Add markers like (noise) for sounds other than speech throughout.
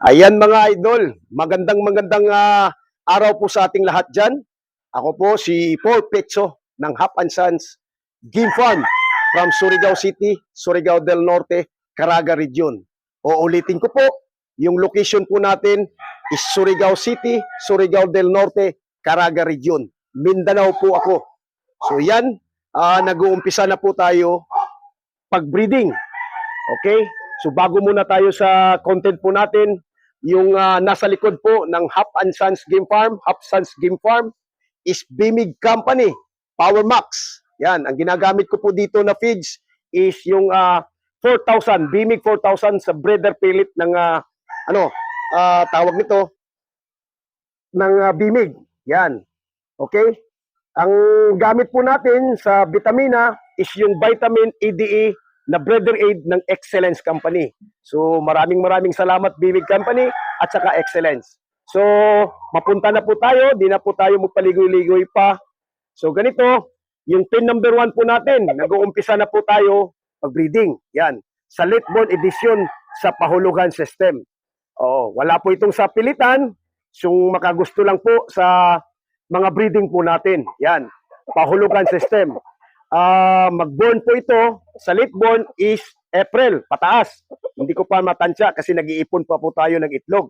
Ayan mga idol, magandang magandang ah, araw po sa ating lahat dyan. Ako po si Paul Pecho ng Hap and Sons Game Farm from Surigao City, Surigao del Norte, Caraga Region. O ulitin ko po, yung location po natin is Surigao City, Surigao del Norte, Caraga Region. Mindanao po ako. So yan, ah, nag-uumpisa na po tayo pag-breeding. Okay? So bago muna tayo sa content po natin, yung ah, nasa likod po ng Hap and Sons Game Farm, Hap Sons Game Farm is Bimig Company, Power Max. Yan, ang ginagamit ko po dito na feeds is yung ah, 4,000, Bimig 4,000 sa breeder pellet ng ah, ano, ah, tawag nito ng ah, Bimig. Yan. Okay? Ang gamit po natin sa vitamina is yung vitamin EDE na breeder aid ng Excellence Company. So maraming maraming salamat Bimig Company at saka Excellence. So mapunta na po tayo, di na po tayo magpaligoy-ligoy pa. So ganito, yung pin number one po natin, nag-uumpisa na po tayo mag-breeding. Yan, sa late edition sa pahulugan system. Oo, wala po itong sa pilitan, yung makagusto lang po sa mga breeding po natin. Yan, pahulugan system. Ah, mag-born po ito sa late born is April, pataas. Hindi ko pa matansya kasi nag-iipon pa po tayo ng itlog.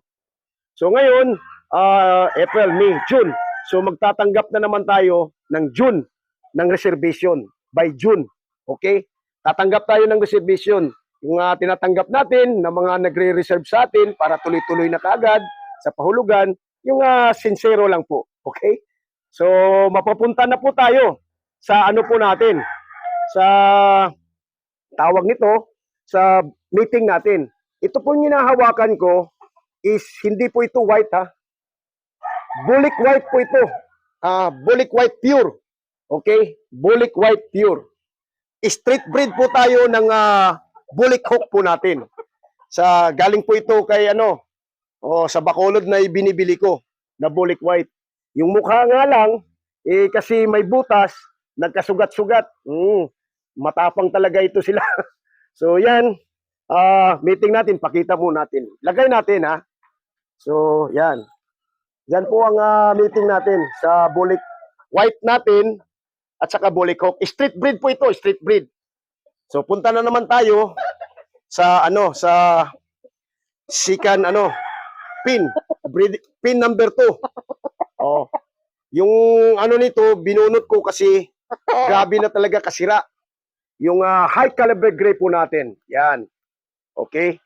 So ngayon, ah, April, May, June. So magtatanggap na naman tayo ng June ng reservation by June. Okay? Tatanggap tayo ng reservation. Yung ah, tinatanggap natin na mga nagre-reserve sa atin para tuloy-tuloy na kaagad sa pahulugan, yung ah, sincero lang po. Okay? So mapapunta na po tayo sa ano po natin, sa tawag nito, sa meeting natin. Ito po hinahawakan ko is hindi po ito white ha. Bulik white po ito. Ah, bulik white pure. Okay? Bulik white pure. Street breed po tayo ng ah, bulik hook po natin. Sa galing po ito kay ano, oh, sa Bacolod na ibinibili ko na bulik white. Yung mukha nga lang eh kasi may butas, nagkasugat-sugat. Mm, matapang talaga ito sila. (laughs) so yan, ah meeting natin, pakita mo natin. Lagay natin ha. So yan. Yan po ang ah, meeting natin sa bulik white natin at saka bulik hawk. Street breed po ito, street breed. So punta na naman tayo sa ano sa sikan ano pin breed, pin number 2. Oh. Yung ano nito binunot ko kasi grabe na talaga kasira. Yung ah, high caliber gray po natin. Yan. Okay?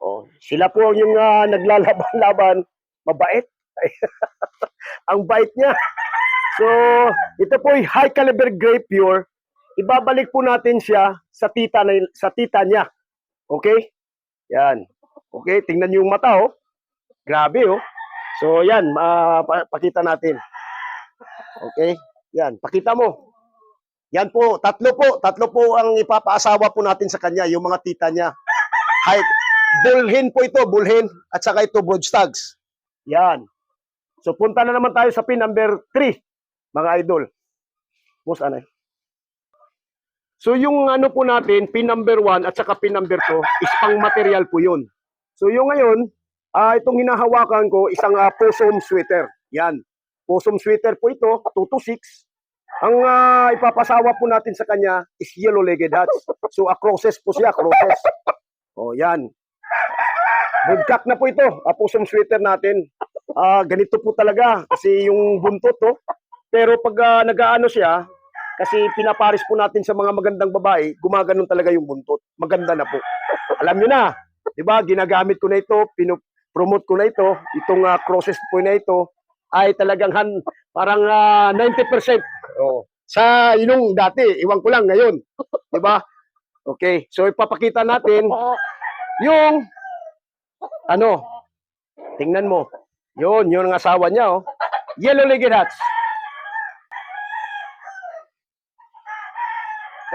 Oh, sila po yung ah, naglalaban-laban, mabait. (laughs) Ang bait niya. So, ito po ay high caliber gray pure. Ibabalik po natin siya sa tita na, sa tita niya. Okay? Yan. Okay, tingnan niyo yung mata oh. Grabe oh. So, yan, pa- pakita natin. Okay? Yan, pakita mo. Yan po, tatlo po, tatlo po ang ipapaasawa po natin sa kanya, yung mga tita niya. Hi, bulhin po ito, bulhin, at saka ito broadstags. Yan. So punta na naman tayo sa pin number 3, mga idol. Boss, eh? So yung ano po natin, pin number 1 at saka pin number 2 is pang material po yun. So yung ngayon, ah itong hinahawakan ko, isang uh, possum sweater. Yan. Possum sweater po ito, 2 to 6. Ang ah, ipapasawa po natin sa kanya is yellow-legged hats. So, a crosses po siya, crosses. O, yan. Budkak na po ito, a pusong sweater natin. Ah, ganito po talaga, kasi yung buntot, to. Pero pag ah, nag-aano siya, kasi pinaparis po natin sa mga magandang babae, gumaganon talaga yung buntot. Maganda na po. Alam niyo na, di ba, ginagamit ko na ito, pinopromote ko na ito, itong ah, crosses po na ito, ay talagang han, parang ah, 90%. Oh. Sa inong dati, iwan ko lang ngayon. (laughs) 'Di ba? Okay. So ipapakita natin yung ano? Tingnan mo. Yun, yun ang asawa niya, oh. Yellow-legged hats.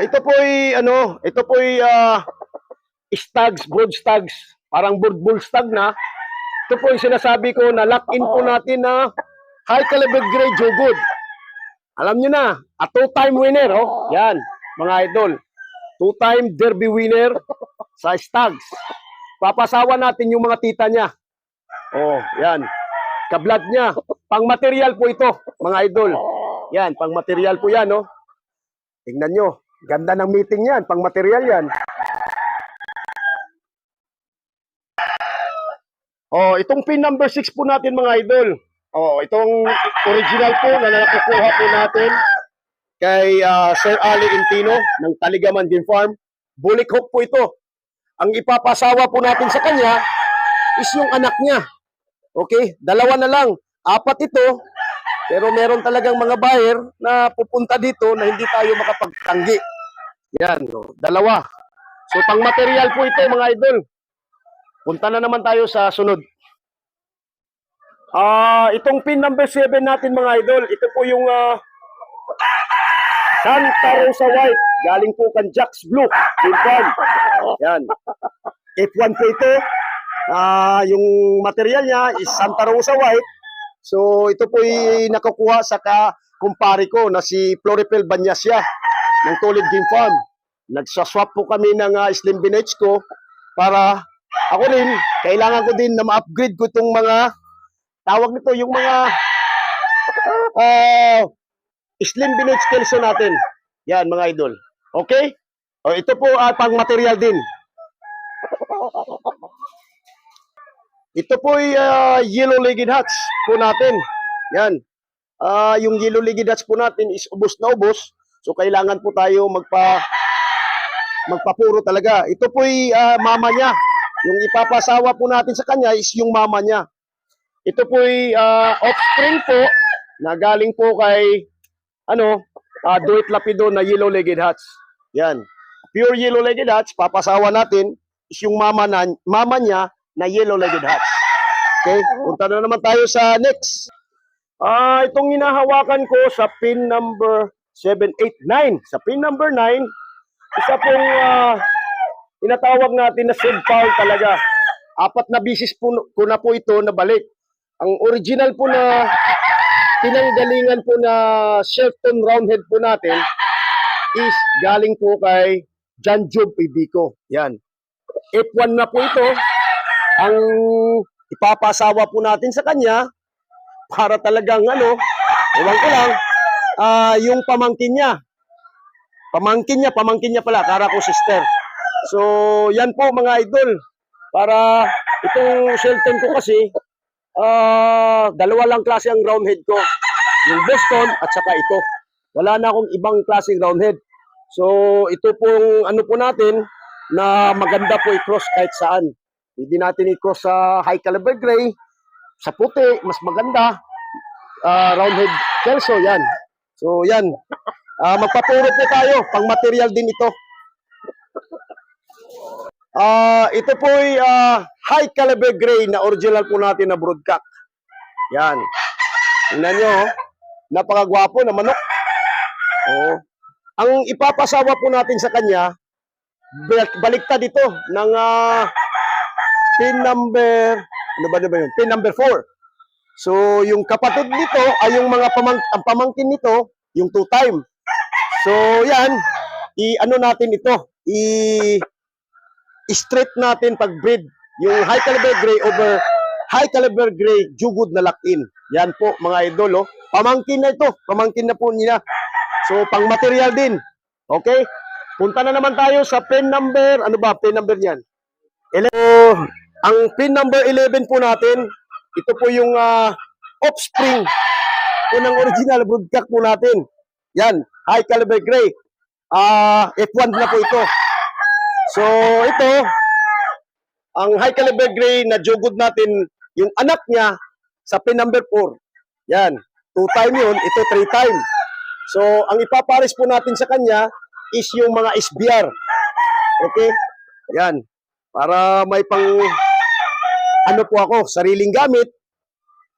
Ito po ay ano, ito po ay ah, stags, broad stags, parang broad bull stag na. Ito po yung sinasabi ko na lock-in po natin na high caliber grade Joe Good. Alam nyo na, a two-time winner, oh. Yan, mga idol. Two-time derby winner sa Stags. Papasawa natin yung mga tita niya. Oh, yan. Kablad niya. Pang material po ito, mga idol. Yan, pang material po yan, no? Tingnan nyo. Ganda ng meeting yan. Pang material yan. Oh, itong pin number 6 po natin, mga idol. Oh, itong original po na nakukuha po natin kay ah, Sir Ali Intino ng Taligaman Game Farm. Bulik hook po ito. Ang ipapasawa po natin sa kanya is yung anak niya. Okay? Dalawa na lang. Apat ito. Pero meron talagang mga buyer na pupunta dito na hindi tayo makapagtanggi. Yan. No? Dalawa. So, pang material po ito, mga idol. Punta na naman tayo sa sunod. Ah, itong pin number 7 natin mga idol, ito po yung ah, Santa Rosa White. Galing po kan Jax Blue. Team Farm. Yan. F1 po ito. Ah, yung material niya is Santa Rosa White. So, ito po ay nakukuha sa ka kumpare ko na si Floripel Banyasya ng Tulid Game Farm. Nagsaswap po kami ng ah, Slim Binage ko para ako rin, kailangan ko din na ma-upgrade ko itong mga tawag nito, yung mga ah Slim Binage Kelso natin. Yan, mga idol. Okay? O, ito po ah, pang material din. Ito po ay ah, yellow-legged hats po natin. Yan. Ah, yung yellow-legged hats po natin is ubos na ubos. So, kailangan po tayo magpa magpapuro talaga. Ito po ay ah, mama niya. Yung ipapasawa po natin sa kanya is yung mama niya. Ito po ay ah, offspring po na galing po kay ano, uh, Duit Lapido na yellow-legged hats. Yan. Pure yellow-legged hats, papasawa natin is yung mama, na, mama niya na yellow-legged hats. Okay, punta na naman tayo sa next. Ah, itong hinahawakan ko sa pin number 789. Sa pin number 9, isa pong ah, tinatawag natin na seed foul talaga. Apat na bisis po ko na po ito nabalik. Ang original po na pinanggalingan po na Shelton Roundhead po natin is galing po kay John Job Ibico. Yan. F1 na po ito. Ang ipapasawa po natin sa kanya para talagang ano, ewan ko lang, ah, yung pamangkin niya. Pamangkin niya, pamangkin niya pala, kara ko sister. So, yan po mga idol. Para itong Shelton ko kasi, ah, dalawa lang klase ang roundhead ko. Yung Boston at saka ito. Wala na akong ibang klaseng roundhead. So, ito pong ano po natin na maganda po i-cross kahit saan. Hindi natin i-cross sa high caliber gray, sa puti, mas maganda. Ah, roundhead kelso, yan. So, yan. Ah, magpapuro po tayo. Pang material din ito. Ah, ito po ay ah, high caliber gray na original po natin na broodcock. Yan. Tingnan nyo, oh. napakagwapo na manok. Oh. Ang ipapasawa po natin sa kanya, balik- baliktad ito ng ah, pin number, ano ba, ano ba yun? Pin number 4. So, yung kapatid nito, ay yung mga pamang, ang pamangkin nito, yung two time. So, yan, i-ano natin ito, i- straight natin pag breed yung high caliber gray over high caliber gray jugod na lock-in. Yan po mga idol oh. Pamangkin na ito, pamangkin na po nila. So pang material din. Okay? Punta na naman tayo sa pin number, ano ba pin number niyan? So, ang pin number 11 po natin, ito po yung ah, offspring po ng original broodcock po natin. Yan, high caliber gray. Ah, F1 na po ito. So, ito, ang high caliber gray na jugod natin, yung anak niya sa pin number 4. Yan, two time yun, ito three time. So, ang ipapares po natin sa kanya is yung mga SBR. Okay? Yan. Para may pang, ano po ako, sariling gamit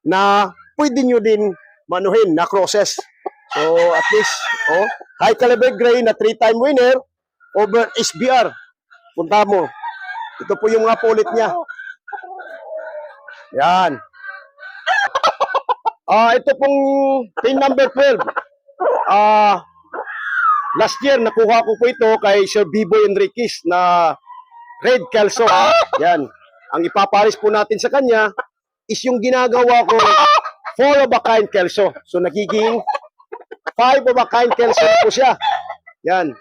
na pwede nyo din manuhin na crosses. So, at least, oh, high caliber gray na three-time winner over SBR. Punta mo. Ito po yung mga pulit niya. Yan. Ah, ito pong pin number 12. Ah, last year nakuha ko po ito kay Sir Bibo Enriquez na Red Kelso. Yan. Ang ipaparis po natin sa kanya is yung ginagawa ko four of a kind kelso. So nagiging five of a kind kelso po siya. Yan.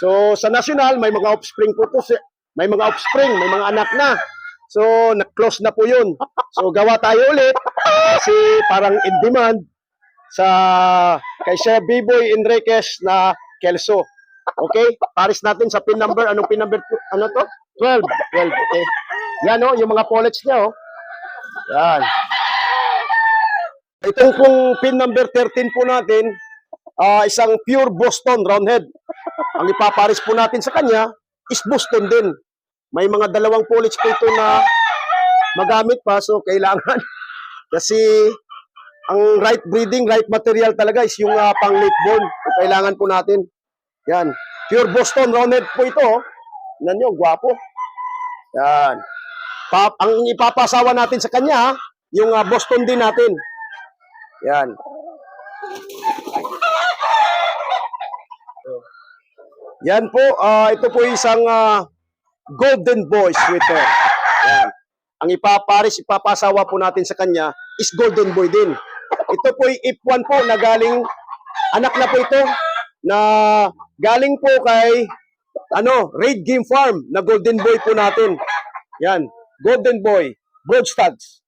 So sa national may mga offspring po si- May mga offspring, may mga anak na. So na-close na po yun. So gawa tayo ulit kasi parang in demand sa kay Sir Biboy Enriquez na kelso. Okay? Paris natin sa pin number. Anong pin number? po? Ano to? 12. 12. Okay. Yan o, yung mga pullets niya o. Yan. Itong pong pin number 13 po natin, ah, isang pure Boston roundhead. Ang ipaparis po natin sa kanya is Boston din. May mga dalawang pullets po ito na magamit pa, so kailangan. (laughs) Kasi ang right breeding, right material talaga is yung uh, pang late born. Kailangan po natin. Yan. Pure Boston roundhead po ito. oh. Tignan nyo, gwapo. Yan. Pa ang ipapasawa natin sa kanya, ha, yung ah, Boston din natin. Yan. Yan po, ah, ito po isang ah, Golden Boy sweater. Yan. Ang ipaparis, ipapasawa po natin sa kanya is Golden Boy din. Ito po yung F1 po na galing, anak na po ito, na galing po kay, ano, Raid Game Farm na Golden Boy po natin. Yan, Golden Boy, Broadstags.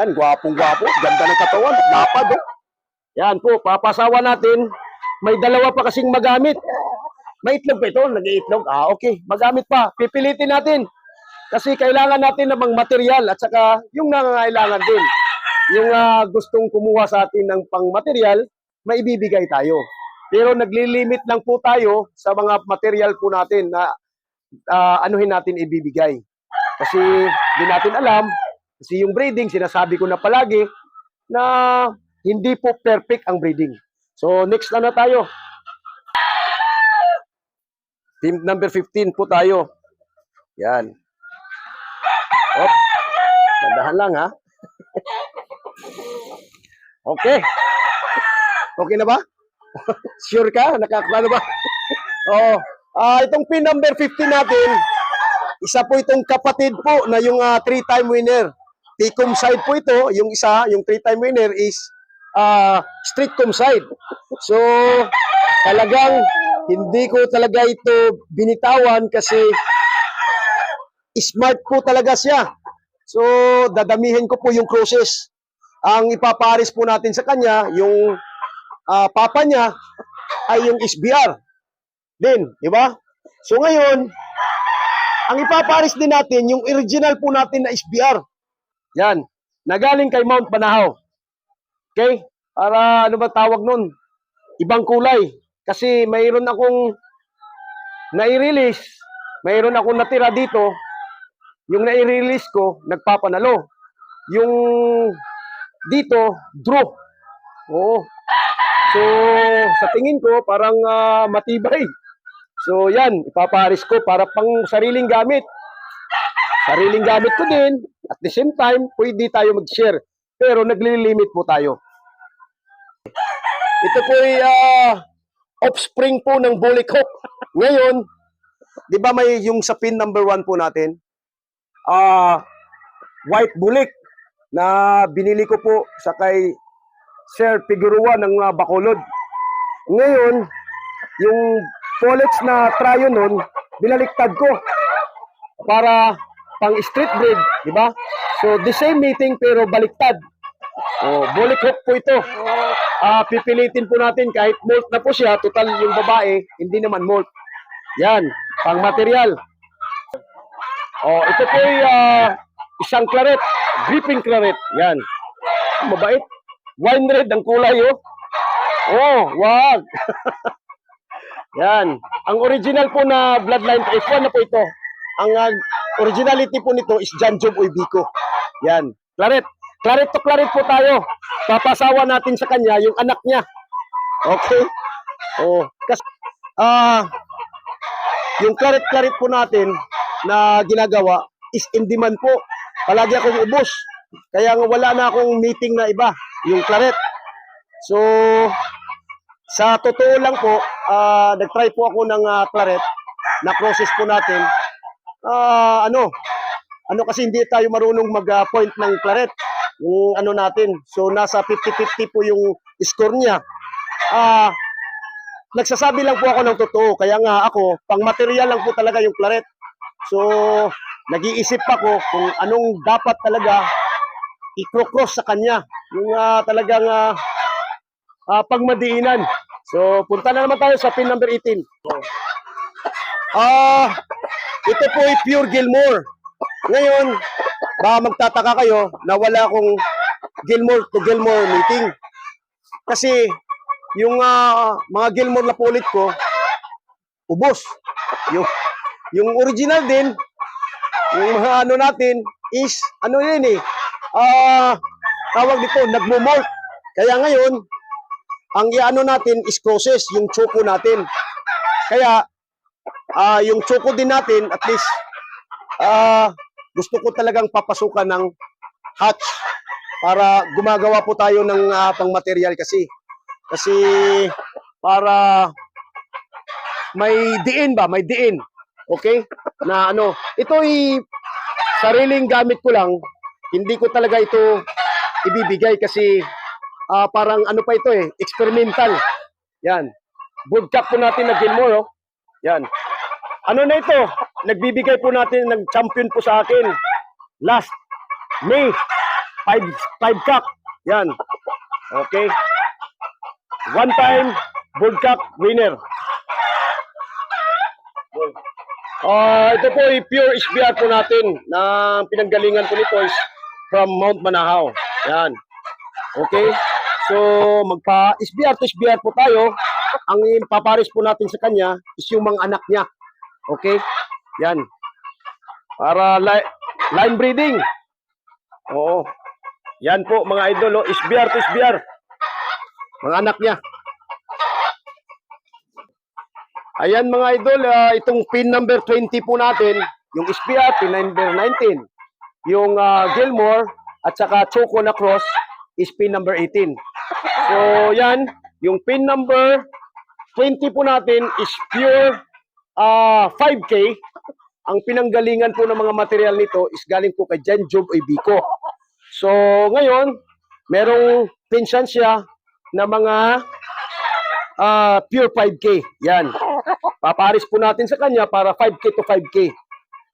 Yan, gwapong-gwapo, ganda ng katawan, lapad oh. Yan po, papasawa natin. May dalawa pa kasing magamit. May itlog pa ito, nag-iitlog. Ah, okay, magamit pa. Pipilitin natin. Kasi kailangan natin ng mga material at saka yung nangangailangan din. Yung ah, gustong kumuha sa atin ng pang-material, maibibigay tayo. Pero naglilimit lang po tayo sa mga material po natin na ah, anuhin natin ibibigay. Kasi di natin alam, kasi yung breeding, sinasabi ko na palagi, na hindi po perfect ang breeding. So, next na na tayo. Team number 15 po tayo. Yan. Op. Dandahan lang, ha? (laughs) okay. Okay na ba? (laughs) sure ka? Nakaklaro ba? (laughs) Oo. Ah, itong pin number 15 natin, isa po itong kapatid po na yung ah, three-time winner. Ticom side po ito, yung isa, yung three-time winner is ah streetcom side. So, talagang hindi ko talaga ito binitawan kasi smart po talaga siya. So, dadamihin ko po yung crosses. Ang ipaparis po natin sa kanya, yung ah, papa niya ay yung SBR din, di ba? So ngayon, ang ipaparis din natin, yung original po natin na SBR. Yan, nagaling kay Mount Banahaw. Okay? Para ano ba tawag nun? Ibang kulay. Kasi mayroon akong nai-release, mayroon akong natira dito, yung nai-release ko, nagpapanalo. Yung dito, draw. Oo. So, sa tingin ko, parang ah, matibay. So, yan, ipaparis ko para pang sariling gamit. Sariling gamit ko din. At the same time, pwede tayo mag-share. Pero naglilimit po tayo. Ito po ay ah, offspring po ng Bully Hope. (laughs) Ngayon, di ba may yung sa pin number one po natin? Ah, white bulik na binili ko po sa kay Sir Figueroa ng ah, Bacolod. Ngayon, yung pullets na tryo nun, binaliktad ko para pang street breed, di ba? So, the same meeting pero baliktad. Oh, bullet hook po ito. Ah, pipilitin po natin kahit molt na po siya, total yung babae, hindi naman molt. Yan, pang material. Oh, ito po ay ah, isang claret, gripping claret. Yan. Mabait. Wine red ang kulay, oh. Oh, wag. (laughs) Yan. Ang original po na bloodline, F1 na po ito. Ang ah, originality po nito is John Job Uibico. Yan. Claret. Claret to claret po tayo. Papasawa natin sa kanya yung anak niya. Okay? Oh, kasi ah yung claret-claret po natin na ginagawa is in demand po. Palagi akong ubos. Kaya nga wala na akong meeting na iba, yung claret. So, sa totoo lang po, ah nag-try po ako ng ah, claret na process po natin. Ah, ano, ano kasi hindi tayo marunong mag-point ng claret. Yung ano natin. So nasa 50-50 po yung score niya. Ah, nagsasabi lang po ako ng totoo. Kaya nga ako, pang material lang po talaga yung claret. So, nag-iisip pa ko kung anong dapat talaga i-cross sa kanya. Yung ah, talagang ah, ah, pagmadiinan. So, punta na naman tayo sa pin number 18. Ah, ito po ay pure Gilmore. Ngayon, baka magtataka kayo na wala akong Gilmore to Gilmore meeting. Kasi yung ah, mga Gilmore na pulit ko, ubos. Yung, yung original din, yung mga ano natin, is, ano yun eh, ah, tawag dito, nagmo-molt. Kaya ngayon, ang iano natin is process, yung choco natin. Kaya, ah, yung choco din natin, at least, ah, gusto ko talagang papasukan ng hatch para gumagawa po tayo ng ah, pang material kasi. Kasi para may diin ba? May diin. Okay? Na ano, ito ay sariling gamit ko lang. Hindi ko talaga ito ibibigay kasi ah, parang ano pa ito eh, experimental. Yan. Cap po natin na Gilmore, oh. Yan. Ano na ito? Nagbibigay po natin ng champion po sa akin. Last May 5 5 cup. Yan. Okay. One time World Cup winner. Ah, ito po ay pure SBR po natin na pinanggalingan po nito is from Mount Manahaw. Yan. Okay? So, magpa SBR to SBR po tayo. Ang paparis po natin sa kanya is yung mga anak niya. Okay? Yan. Para li- line breeding. Oo. Yan po mga idol, oh. SBR to SBR. Mga anak niya. Ayan mga idol, ah, itong pin number 20 po natin, yung SBR, pin number 19. Yung ah, Gilmore at saka Choco na cross is pin number 18. So yan, yung pin number 20 po natin is pure ah, 5K. Ang pinanggalingan po ng mga material nito is galing po kay Jan Job Ibico. So ngayon, merong pinsan siya na mga ah, pure 5K. Yan. Paparis po natin sa kanya para 5K to 5K.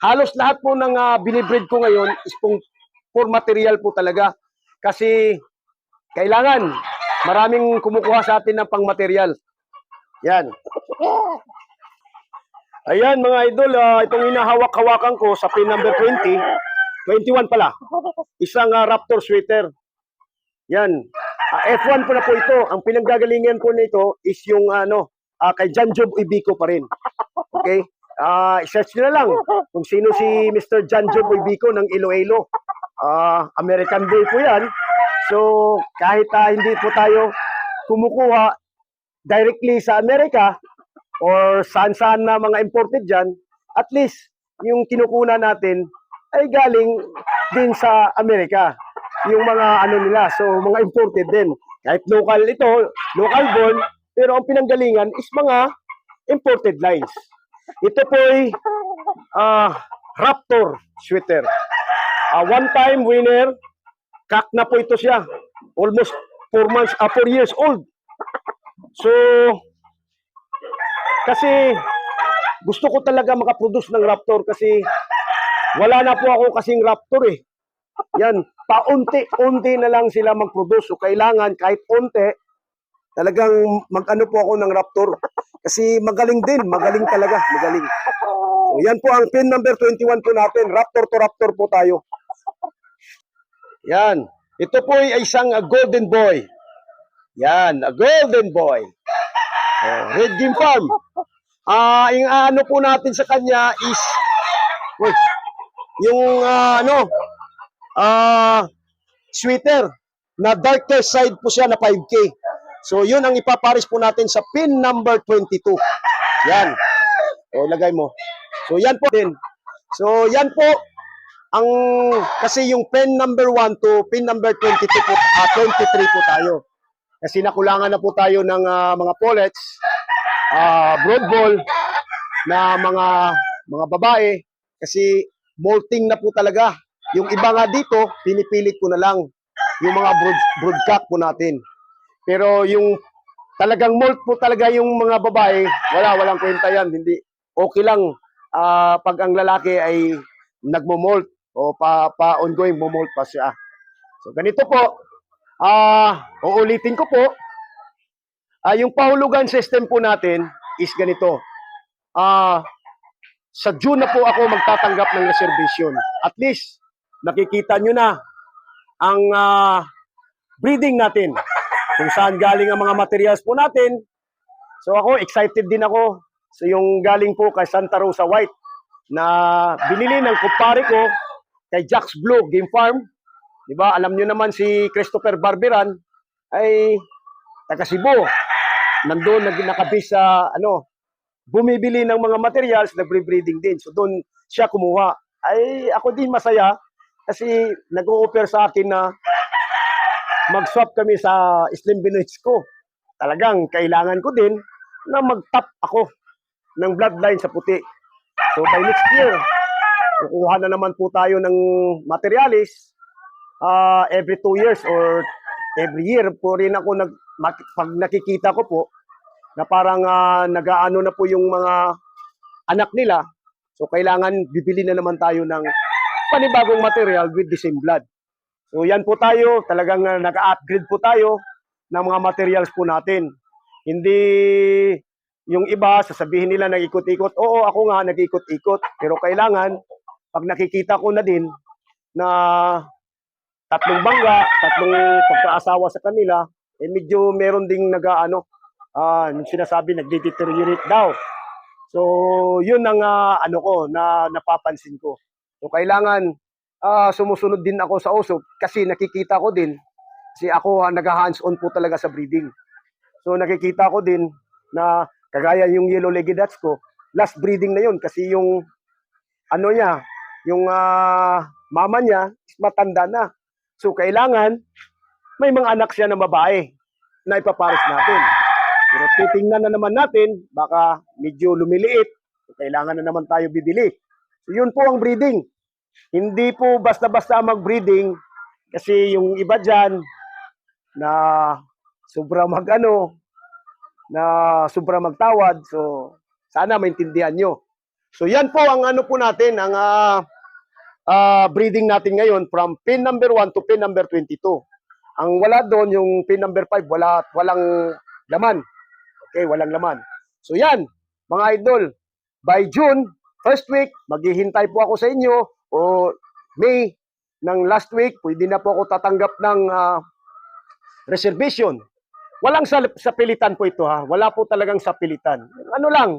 Halos lahat po ng uh, binibreed ko ngayon is pong for material po talaga. Kasi kailangan maraming kumukuha sa atin ng pang material. Yan. Ayan mga idol, ah, itong hinahawak-hawakan ko sa pin number 20, 21 pala. Isang ah, Raptor sweater. Yan. Ah, F1 po na po ito. Ang pinanggagalingan po nito is yung ano, ah, kay John Job Ibico pa rin. Okay? Ah, search nyo na lang kung sino si Mr. John Job Ibico ng Iloilo. Ah, American Boy po yan. So, kahit ah, hindi po tayo kumukuha directly sa Amerika or saan-saan na mga imported dyan, at least yung kinukuna natin ay galing din sa Amerika. Yung mga ano nila, so mga imported din. Kahit local ito, local born, pero ang pinanggalingan is mga imported lines. Ito po ay ah, Raptor sweater. Ah, one-time winner, kak na po ito siya. Almost 4 months, 4 years old. So, kasi gusto ko talaga makaproduce ng Raptor kasi wala na po ako kasing Raptor eh. Yan, paunti-unti na lang sila mag-produce. So, kailangan kahit unti, talagang mag-ano po ako ng Raptor. Kasi magaling din, magaling talaga, magaling. So, yan po ang pin number 21 po natin. Raptor to Raptor po tayo. Yan. Ito po ay isang uh, golden boy. Yan, a golden boy. Oh, Red Game Farm. Ah, yung ano po natin sa kanya is wait, yung ah, ano ah sweater na darker side po siya na 5K. So yun ang ipaparis po natin sa pin number 22. Yan. O lagay mo. So yan po din. So yan po ang kasi yung pin number 1 to pin number 22 po, ah, 23 po tayo. Kasi nakulangan na po tayo ng ah, mga pullets, ah, broad ball na mga mga babae kasi molting na po talaga. Yung iba nga dito, pinipilit ko na lang. yung mga brood, broodcock po natin. Pero yung talagang molt po talaga yung mga babae, wala, walang kwenta yan. Hindi, okay lang ah, pag ang lalaki ay nagmo-molt o pa, pa ongoing mo-molt pa siya. So ganito po, ah, uulitin ko po, ah, yung pahulugan system po natin is ganito. Ah, sa June na po ako magtatanggap ng reservation. At least, nakikita nyo na ang ah, breeding natin. Kung saan galing ang mga materials po natin. So ako, excited din ako. So yung galing po kay Santa Rosa White na binili ng kumpare ko kay Jack's Blue Game Farm. Di ba? Alam nyo naman si Christopher Barberan ay taga Cebu. Nandun, nag nakabis sa ano, bumibili ng mga materials, nagbre-breeding din. So doon siya kumuha. Ay ako din masaya kasi nag-o-offer sa akin na mag-swap kami sa Slim Binoits ko. Talagang kailangan ko din na mag-top ako ng bloodline sa puti. So by next year, kukuha na naman po tayo ng materialis ah, every two years or every year po rin ako nag pag nakikita ko po na parang ah, nag-aano na po yung mga anak nila. So kailangan bibili na naman tayo ng panibagong material with the same blood. So yan po tayo, talagang ah, nag-upgrade po tayo ng mga materials po natin. Hindi yung iba, sasabihin nila nag-ikot-ikot. Oo, ako nga nag-ikot-ikot. Pero kailangan, pag nakikita ko na din na tatlong bangga, tatlong pagkaasawa sa kanila, eh medyo meron ding nag-ano, ah, yung sinasabi, nagde-deteriorate daw. So, yun ang ah, ano ko, na napapansin ko. So, kailangan ah, sumusunod din ako sa usop kasi nakikita ko din, kasi ako ah, nag-hands-on po talaga sa breeding. So, nakikita ko din na kagaya yung yellow legged dots ko, last breeding na yun kasi yung ano niya, yung ah, mama niya matanda na. So, kailangan may mga anak siya na babae na ipapares natin. Pero titingnan na naman natin, baka medyo lumiliit. Kailangan na naman tayo bibili. So, yun po ang breeding. Hindi po basta-basta mag-breeding kasi yung iba dyan na sobra mag-ano, na sobra magtawad. So, sana maintindihan nyo. So, yan po ang ano po natin, ang ah, ah, breeding natin ngayon from pin number 1 to pin number 22. Ang wala doon, yung pin number 5, wala, walang laman. Okay, walang laman. So yan, mga idol, by June, first week, maghihintay po ako sa inyo o May ng last week, pwede na po ako tatanggap ng ah, reservation. Walang sa, sa pilitan po ito ha. Wala po talagang sa pilitan. Ano lang,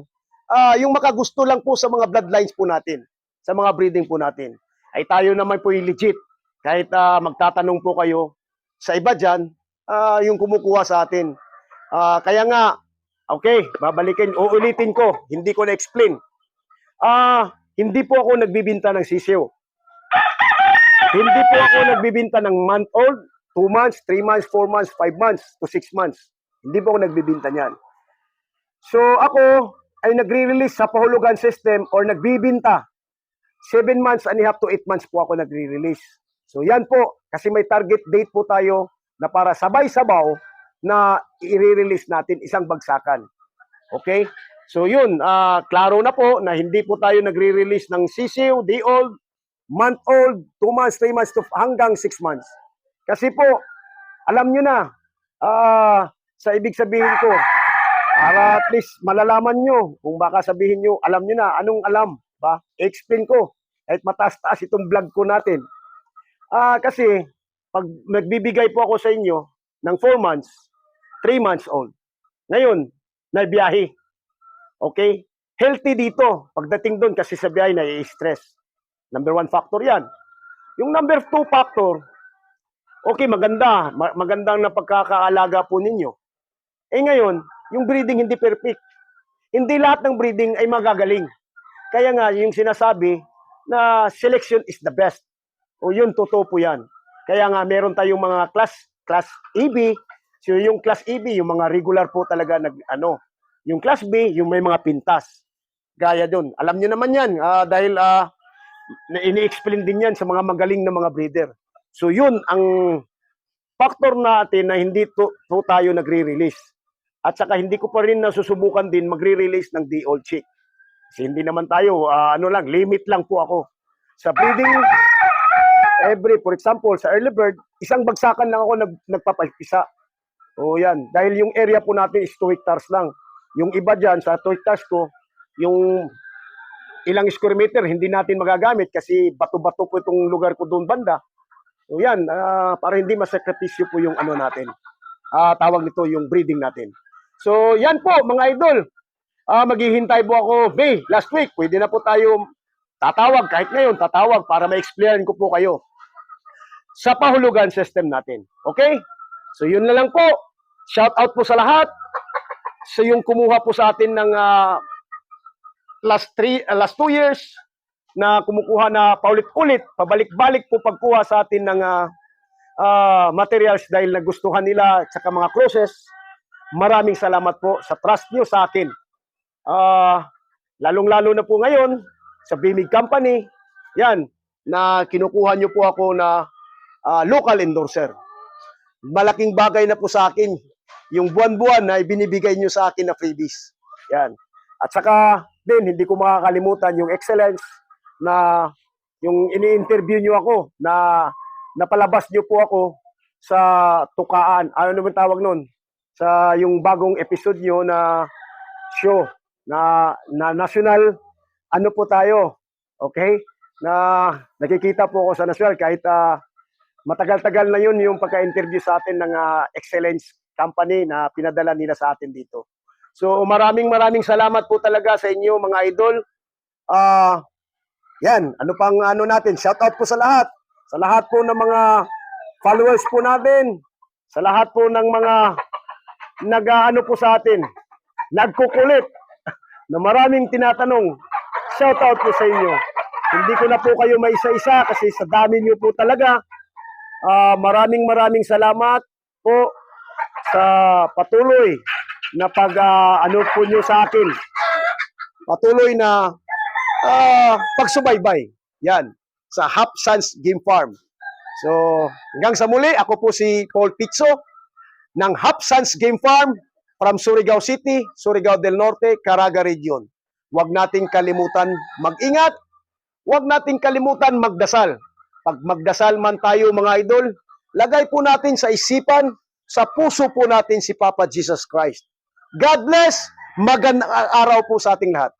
ah, yung makagusto lang po sa mga bloodlines po natin, sa mga breeding po natin. Ay tayo naman po legit. Kahit ah, magtatanong po kayo sa iba dyan, ah, yung kumukuha sa atin. Ah, kaya nga, okay, babalikin, uulitin ko, hindi ko na-explain. Ah, hindi po ako nagbibinta ng sisiw. Hindi po ako nagbibinta ng month old, 2 months, 3 months, 4 months, 5 months to 6 months. Hindi po ako nagbibinta niyan. So ako ay nagre-release sa pahulugan system or nagbibinta. 7 months and a half to 8 months po ako nagre-release. So yan po, kasi may target date po tayo na para sabay-sabaw na i-release natin isang bagsakan. Okay? So yun, ah, klaro na po na hindi po tayo nagre-release ng sisiw, day old, month old, 2 months, 3 months to hanggang 6 months. Kasi po, alam nyo na, ah, sa ibig sabihin ko, para at least malalaman nyo, kung baka sabihin nyo, alam nyo na, anong alam, ba? Explain ko, kahit mataas-taas itong vlog ko natin. Ah, kasi, pag nagbibigay po ako sa inyo ng 4 months, 3 months old, ngayon, naibiyahe. Okay? Healthy dito. Pagdating doon, kasi sa biyahe, nai-stress. Number one factor yan. Yung number two factor, okay, maganda. Ma- magandang na pagkakaalaga po ninyo. Eh ngayon, yung breeding hindi perfect. Hindi lahat ng breeding ay magagaling. Kaya nga, yung sinasabi na selection is the best. O yun, totoo po yan. Kaya nga, meron tayong mga class, class EB. So yung class EB, yung mga regular po talaga nag, ano, yung class B, yung may mga pintas. Gaya doon. Alam niyo naman yan, ah, dahil ah, na ini-explain din yan sa mga magaling na mga breeder. So yun ang factor natin na hindi to, to tayo nagre-release. At saka hindi ko pa rin nasusubukan din magre-release ng day old chick. Hindi naman tayo, ah, ano lang, limit lang po ako. Sa breeding, every, for example, sa early bird, isang bagsakan lang ako nag, nagpapalpisa. O yan, dahil yung area po natin is 2 hectares lang. Yung iba dyan, sa 2 hectares ko, yung ilang square meter, hindi natin magagamit kasi bato-bato po itong lugar ko doon banda. So yan, ah, para hindi masakripisyo po yung ano natin. Ah, tawag nito yung breeding natin. So yan po mga idol. Ah, maghihintay po ako May last week. Pwede na po tayo tatawag kahit ngayon tatawag para ma-explain ko po kayo sa pahulugan system natin. Okay? So yun na lang po. Shout out po sa lahat. So yung kumuha po sa atin ng ah, last three, ah, last two years na kumukuha na paulit-ulit, pabalik-balik po pagkuha sa atin ng ah, ah, materials dahil nagustuhan nila at saka mga crosses. Maraming salamat po sa trust nyo sa akin. Ah, lalong-lalo na po ngayon sa Bimig Company, yan, na kinukuha nyo po ako na ah, local endorser. Malaking bagay na po sa akin yung buwan-buwan na ibinibigay nyo sa akin na freebies. Yan. At saka din, hindi ko makakalimutan yung excellence na yung ini-interview nyo ako na napalabas nyo po ako sa tukaan. Ano naman tawag nun? Sa yung bagong episode nyo na show na, na national ano po tayo. Okay? Na nakikita po ako sa national kahit ah, matagal-tagal na yun yung pagka-interview sa atin ng ah, Excellence Company na pinadala nila sa atin dito. So maraming maraming salamat po talaga sa inyo mga idol. Ah, yan, ano pang ano natin? Shout out po sa lahat. Sa lahat po ng mga followers po natin. Sa lahat po ng mga nag-ano po sa atin. Nagkukulit na maraming tinatanong. Shout out po sa inyo. Hindi ko na po kayo may isa-isa kasi sa dami niyo po talaga. Ah, maraming maraming salamat po sa patuloy na pag ah, ano po niyo sa akin. Patuloy na ah, pagsubaybay. Yan. Sa Hap Sons Game Farm. So, hanggang sa muli, ako po si Paul Pizzo ng Hap Sons Game Farm from Surigao City, Surigao del Norte, Caraga Region. Huwag nating kalimutan mag-ingat. Huwag nating kalimutan magdasal. Pag magdasal man tayo mga idol, lagay po natin sa isipan, sa puso po natin si Papa Jesus Christ. God bless. Magandang araw po sa ating lahat.